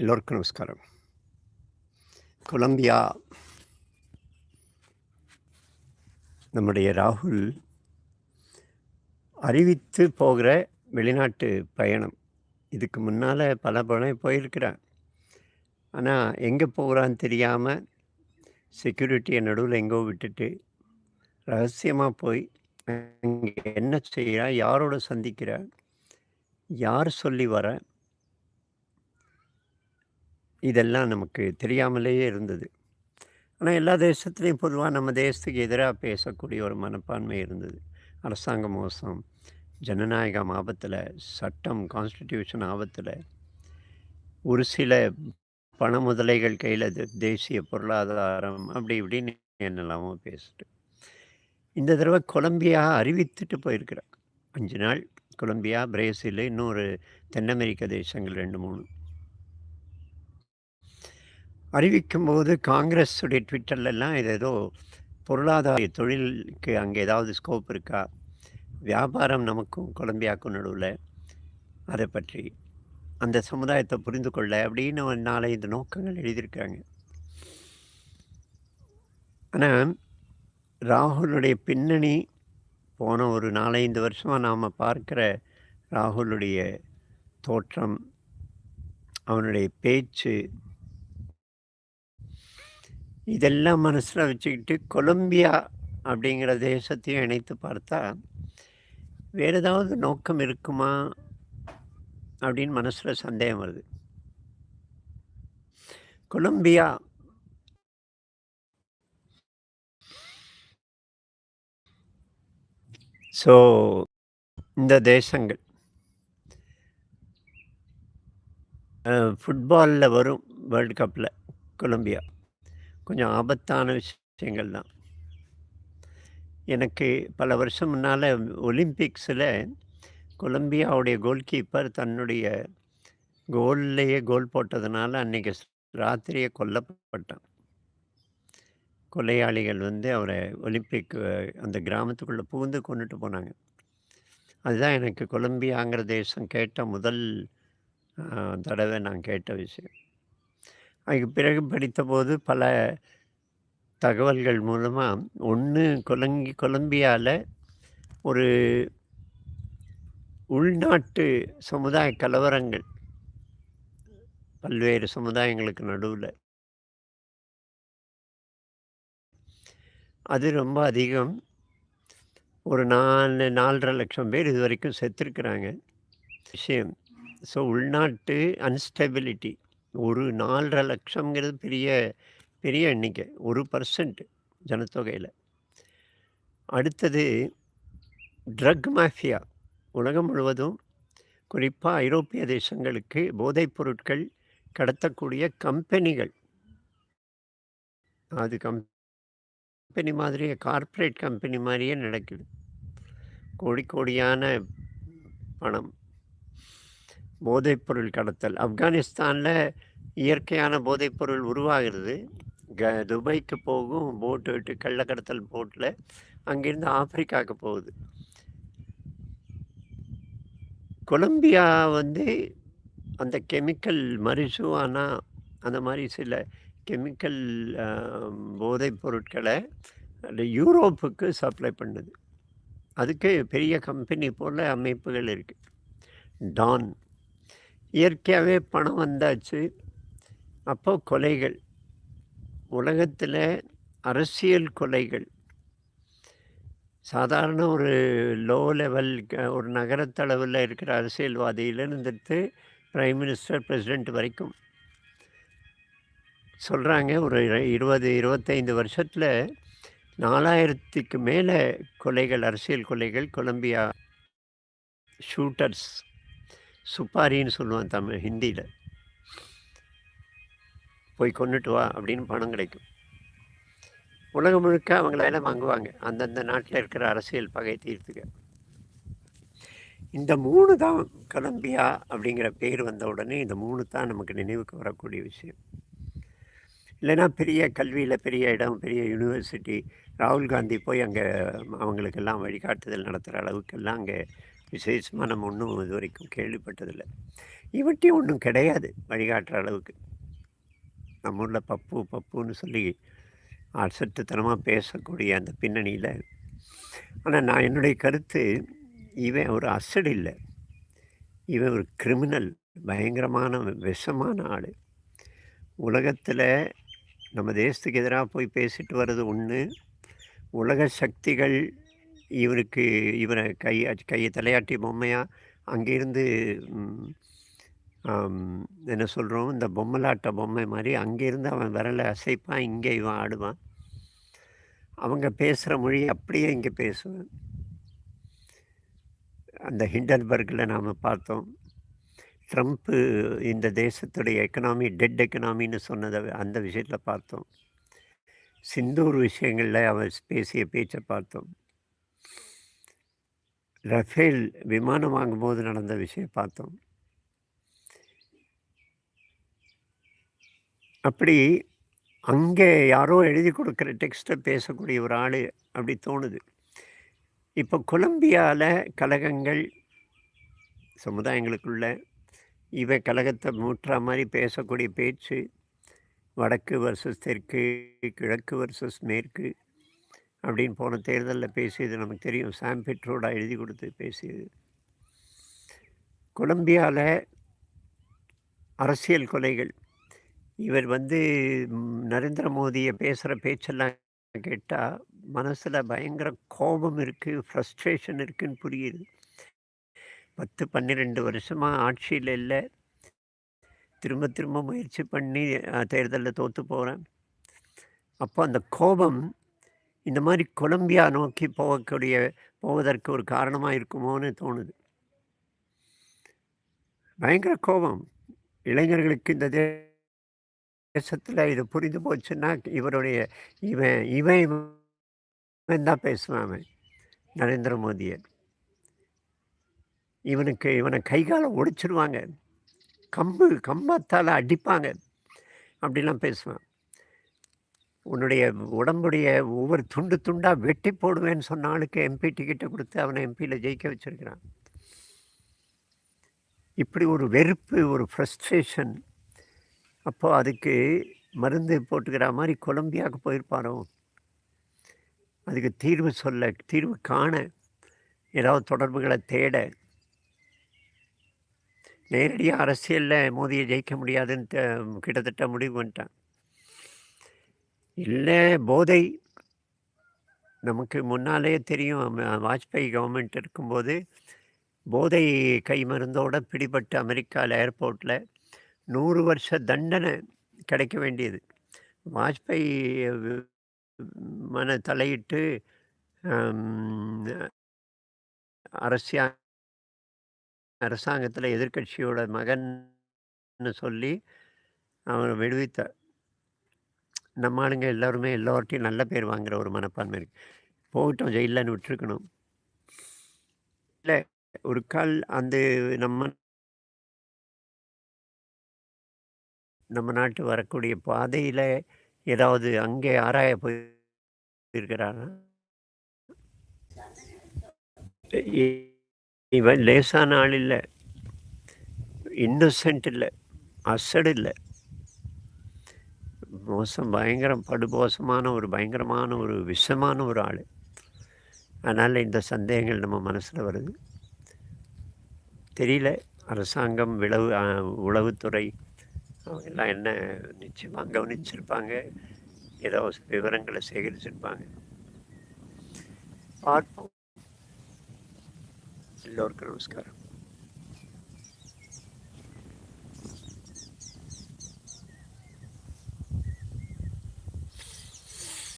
எல்லோருக்கும் நமஸ்காரம். கொலம்பியா நம்முடைய ராகுல் அறிவித்து போகிற வெளிநாட்டு பயணம். இதுக்கு முன்னால் பல பணம் போயிருக்கிறேன் ஆனால் எங்கே போகிறான்னு தெரியாமல் செக்யூரிட்டியை நடுவில் எங்கோ விட்டுட்டு ரகசியமாக போய் என்ன செய்கிறா யாரோட சந்திக்கிற யார் சொல்லி வர இதெல்லாம் நமக்கு தெரியாமலேயே இருந்தது. ஆனால் எல்லா தேசத்துலேயும் பொதுவாக நம்ம தேசத்துக்கு எதிராக பேசக்கூடிய ஒரு மனப்பான்மை இருந்தது. அரசாங்க மோசம் ஜனநாயகம் ஆபத்தில் சட்டம் கான்ஸ்டிடியூஷன் ஆபத்தில். ஒரு சில பண முதலைகள் கையில் தேசிய பொருளாதாரம் அப்படி இப்படின்னு என்னெல்லாமோ பேசிட்டு. இந்த தடவை கொலம்பியா அறிவித்துட்டு போயிருக்கிறாங்க அஞ்சு நாள் கொலம்பியா பிரேசில் இன்னொரு தென் அமெரிக்க தேசங்கள் ரெண்டு மூணு. அறிவிக்கும் போது காங்கிரஸுடைய ட்விட்டர்லலாம் இது ஏதோ பொருளாதார தொழிலுக்கு அங்கே ஏதாவது ஸ்கோப் இருக்கா? வியாபாரம் நமக்கும் கொலம்பியாக்கும் நடுவில். அதை பற்றி அந்த சமுதாயத்தை புரிந்து கொள்ள அப்படின்னு ஒரு நாலஞ்சு நோக்கங்கள் எழுதியிருக்காங்க. ஆனால் ராகுலுடைய பின்னணி போன ஒரு நாலஞ்சு வருஷமாக நாம் பார்க்குற ராகுலுடைய தோற்றம் அவனுடைய பேச்சு இதெல்லாம் மனசில் வச்சுக்கிட்டு கொலம்பியா அப்படிங்கிற தேசத்தையும் இணைத்து பார்த்தா வேறு ஏதாவது நோக்கம் இருக்குமா அப்படின்னு மனசில் சந்தேகம் வருது. கொலம்பியா ஸோ இந்த தேசங்கள் ஃபுட்பாலில் வரும் வேர்ல்டு கப்பில் கொலம்பியா. கொஞ்சம் ஆபத்தான விஷயங்கள் தான் எனக்கு பல வருஷம் முன்னால் ஒலிம்பிக்ஸில் கொலம்பியாவுடைய கோல் கீப்பர் தன்னுடைய கோல்லையே கோல் போட்டதுனால அன்றைக்கி ராத்திரியே கொல்லப்பட்டான். கொலையாளிகள் வந்து அவரை ஒலிம்பிக் அந்த கிராமத்துக்குள்ளே புகுந்து கொண்டுட்டு போனாங்க. அதுதான் எனக்கு கொலம்பியாங்கிற தேசம் கேட்ட முதல் தடவை நான் கேட்ட விஷயம். அதுக்கு பிறகு படித்தபோது பல தகவல்கள் மூலமாக ஒன்று கொலங்கி கொலம்பியாவில் ஒரு உள்நாட்டு சமுதாய கலவரங்கள். பல்வேறு சமுதாயங்களுக்கு நடுவில். அது ரொம்ப அதிகம். ஒரு நாலு நாலரை லட்சம் பேர் இது வரைக்கும் செத்துருக்குறாங்க. விஷயம். ஸோ உள்நாட்டு அன்ஸ்டெபிலிட்டி ஒரு நாலரை லட்சங்கிறது பெரிய பெரிய எண்ணிக்கை. ஒரு பர்சன்ட் ஜனத்தொகையில். அடுத்தது ட்ரக் மாஃபியா உலகம் முழுவதும் குறிப்பாக ஐரோப்பிய தேசங்களுக்கு போதைப் பொருட்கள் கடத்தக்கூடிய கம்பெனிகள். அது கம்பெனி மாதிரியே கார்ப்பரேட் கம்பெனி மாதிரியே நடக்குது. கோடி கோடியான பணம். போதைப்பொருள் கடத்தல். ஆப்கானிஸ்தானில் இயற்கையான போதைப்பொருள் உருவாகிறது. க துபாய்க்கு போகும் போட்டு விட்டு கள்ளக்கடத்தல் போட்டில் அங்கேருந்து ஆப்பிரிக்காவுக்கு போகுது. கொலம்பியா வந்து அந்த கெமிக்கல் மரிசுவானா அந்த மாதிரி சில கெமிக்கல் போதைப் பொருட்களை யூரோப்புக்கு சப்ளை பண்ணுது. அதுக்கு பெரிய கம்பெனி போல் அமைப்புகள் இருக்குது டான். இயற்கையாகவே பணம் வந்தாச்சு. அப்போ கொலைகள். உலகத்தில் அரசியல் கொலைகள். சாதாரண ஒரு லோ லெவல் ஒரு நகரத்தளவில் இருக்கிற அரசியல்வாதியிலிருந்துட்டு பிரைம் மினிஸ்டர் பிரசிடெண்ட் வரைக்கும். சொல்கிறாங்க ஒரு இருபது இருபத்தைந்து வருஷத்தில் நாலாயிரத்துக்கு மேலே கொலைகள் அரசியல் கொலைகள் கொலம்பியா ஷூட்டர்ஸ் சுப்பாரின்னு சொல்லுவான் தமிழ் ஹிந்தியில். போய் கொண்டுட்டு வா அப்படின்னு பணம் கிடைக்கும். உலகம் முழுக்க அவங்கள வேலை வாங்குவாங்க. அந்தந்த நாட்டில் இருக்கிற அரசியல் பகை தீர்த்துக்க. இந்த மூணு தான் கொலம்பியா அப்படிங்கிற பேர் வந்த உடனே இந்த மூணு தான் நமக்கு நினைவுக்கு வரக்கூடிய விஷயம். இல்லைன்னா பெரிய கல்வியில் பெரிய இடம் பெரிய யூனிவர்சிட்டி ராகுல் காந்தி போய் அங்கே அவங்களுக்கெல்லாம் வழிகாட்டுதல் நடத்துகிற அளவுக்கெல்லாம் அங்கே விசேஷமாக நம்ம ஒன்றும் இது வரைக்கும் கேள்விப்பட்டதில்லை இவன்ட்டையும் ஒன்றும் கிடையாது வழிகாட்டுற அளவுக்கு. நம்ம ஊரில் பப்பு, பப்புன்னு சொல்லி அசட்டுத்தனமாக பேசக்கூடிய அந்த பின்னணியில் ஆனால் நான் என்னுடைய கருத்து, இவன் ஒரு அசடு இல்லை இவன் ஒரு கிரிமினல். பயங்கரமான விஷமான ஆள் உலகத்தில் நம்ம தேசத்துக்கு எதிராக போய் பேசிட்டு வர்றது ஒன்று உலக சக்திகள் இவருக்கு இவரை கை கையை தலையாட்டி பொம்மையாக அங்கேருந்து என்ன சொல்கிறோம் இந்த பொம்மலாட்ட பொம்மை மாதிரி அங்கேருந்து அவன் விரலை அசைப்பான், இங்கே இவன் ஆடுவான். அவங்க பேசுகிற மொழி அப்படியே இங்கே பேசுவேன் அந்த ஹிண்டன்பர்கில் நாம் பார்த்தோம். ட்ரம்ப்பு இந்த தேசத்துடைய எக்கனாமி டெட் எக்கனாமின்னு சொன்னதை அந்த விஷயத்தில் பார்த்தோம். சிந்தூர் விஷயங்களில் அவன் பேசிய பேச்சை பார்த்தோம். ரஃபேல் விமானம் வாங்கும்போது நடந்த விஷயம் பார்த்தோம். அப்படி அங்கே யாரோ எழுதி கொடுக்குற டெக்ஸ்ட்டை பேசக்கூடிய ஒரு ஆள் அப்படி தோணுது. இப்போ கொலம்பியாவில் கழகங்கள் சமுதாயங்களுக்குள்ள இவன் கழகத்தை மூற்றா மாதிரி பேசக்கூடிய பேச்சு, வடக்கு வர்சஸ் தெற்கு, கிழக்கு வர்சஸ் மேற்கு அப்படின்னு போன தேர்தலில் பேசியது நமக்கு தெரியும். சாம் பெட்ரோடா எழுதி கொடுத்து பேசியது. கொலம்பியாவில் அரசியல் கொலைகள். இவர் வந்து நரேந்திர மோடியை பேசுகிற பேச்செல்லாம் கேட்டால் மனசில் பயங்கர கோபம் இருக்குது ஃப்ரஸ்ட்ரேஷன் இருக்குதுன்னு புரியுது. பத்து பன்னிரெண்டு வருஷமாக ஆட்சியில் இல்லை திரும்ப திரும்ப முயற்சி பண்ணி தேர்தலில் தோற்று போகிறேன் அப்போ அந்த கோபம் இந்த மாதிரி கொலம்பியா நோக்கி போகக்கூடிய போவதற்கு ஒரு காரணமாக இருக்குமோன்னு தோணுது. பயங்கர கோபம். இளைஞர்களுக்கு இந்த தேசத்தில் இது புரிந்து போச்சுன்னா, இவருடைய இவன் இவன் இவன் தான் பேசுவான் அவன். நரேந்திர மோதியை இவனுக்கு இவனை கை கால கம்பு கம்பத்தால் அடிப்பாங்க. அப்படிலாம் பேசுவான். உன்னுடைய உடம்புடைய ஒவ்வொரு துண்டு துண்டாக வெட்டி போடுவேன்னு சொன்ன ஆளுக்கு எம்பி டிக்கெட்டை கொடுத்து அவனை எம்பியில் ஜெயிக்க வச்சிருக்கிறான். இப்படி ஒரு வெறுப்பு, ஒரு ஃப்ரஸ்ட்ரேஷன். அப்போது அதுக்கு மருந்து போட்டுக்கிற மாதிரி கொலம்பியாவுக்கு போயிருப்பாரோ? அதுக்கு தீர்வு சொல்ல, தீர்வு காண, ஏதாவது தொடர்புகளை தேட. நேரடியாக அரசியலில் மோதியை ஜெயிக்க முடியாதுன்னு கிட்டத்தட்ட முடிவு பண்ணிட்டான். இல்லை போதை. நமக்கு முன்னாலேயே தெரியும் வாஜ்பாய் கவர்மெண்ட் இருக்கும்போது, போதை கை மருந்தோட பிடிபட்டு அமெரிக்காவில் ஏர்போர்ட்டில் நூறு வருஷ தண்டனை கிடைக்க வேண்டியது. வாஜ்பாய் மன தலையிட்டு அரசியா அரசாங்கத்தில் எதிர்க்கட்சியோட மகன் சொல்லி அவரை விடுவித்தார். நம்ம ஆளுங்க எல்லாருமே எல்லார்ட்டயும் நல்ல பேர் வாங்குகிற ஒரு மனப்பான்மை இருக்குது போகட்டும் ஜெயில்லன்னு விட்டுருக்கணும். இல்லை ஒரு கால் அந்த நம்ம நம்ம நாட்டு வரக்கூடிய பாதையில் ஏதாவது அங்கே ஆராய போயிருக்கிறாரா? இ இவன் லேசான ஆள் இல்லை இன்னசென்ட் இல்லை அசடு இல்லை மோசம் பயங்கரம் படுமோசமான ஒரு பயங்கரமான ஒரு விஷமான ஒரு ஆள் அதனால் இந்த சந்தேகங்கள் நம்ம மனசில் வருது. தெரியல. அரசாங்கம், விளவு உளவுத்துறை அவங்க எல்லாம் என்ன நிச்சயமாக கவனிச்சிருப்பாங்க. ஏதோ விவரங்களை சேகரிச்சிருப்பாங்க. பார்ப்போம். எல்லோருக்கும் நமஸ்காரம்.